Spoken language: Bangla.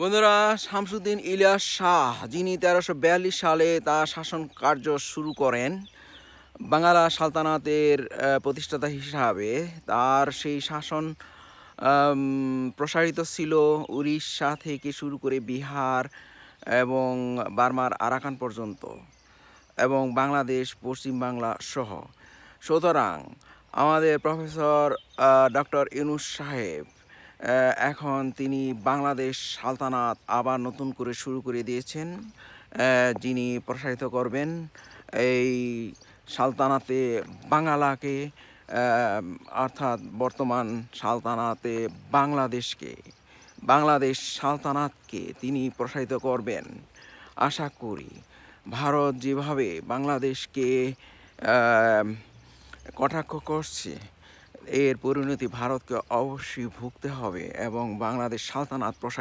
বন্ধুরা, শামসুদ্দিন ইলিয়াস শাহ, যিনি তেরোশো সালে তার শাসন কার্য শুরু করেন, বাংলা সালতানাতের প্রতিষ্ঠাতা হিসাবে। তার সেই শাসন প্রসারিত ছিল উড়িষ্যা থেকে শুরু করে বিহার এবং বার্মার আরাকান পর্যন্ত এবং বাংলাদেশ, পশ্চিম বাংলা সহ। সুতরাং আমাদের প্রফেসর ডক্টর ইউনুস সাহেব এখন তিনি বাংলাদেশ সালতানাত আবার নতুন করে শুরু করে দিয়েছেন যিনি প্রসারিত করবেন এই সালতানাতে আহ, অর্থাৎ বর্তমান সালতানাতে বাংলাদেশকে বাংলাদেশ সালতানাতকে তিনি প্রসারিত করবেন। আশা করি ভারত যেভাবে বাংলাদেশকে কটাক্ষ করছে এর পরিণতি ভারতকে অবশ্যই ভুগতে হবে এবং বাংলাদেশ সালতানাত প্রসারিত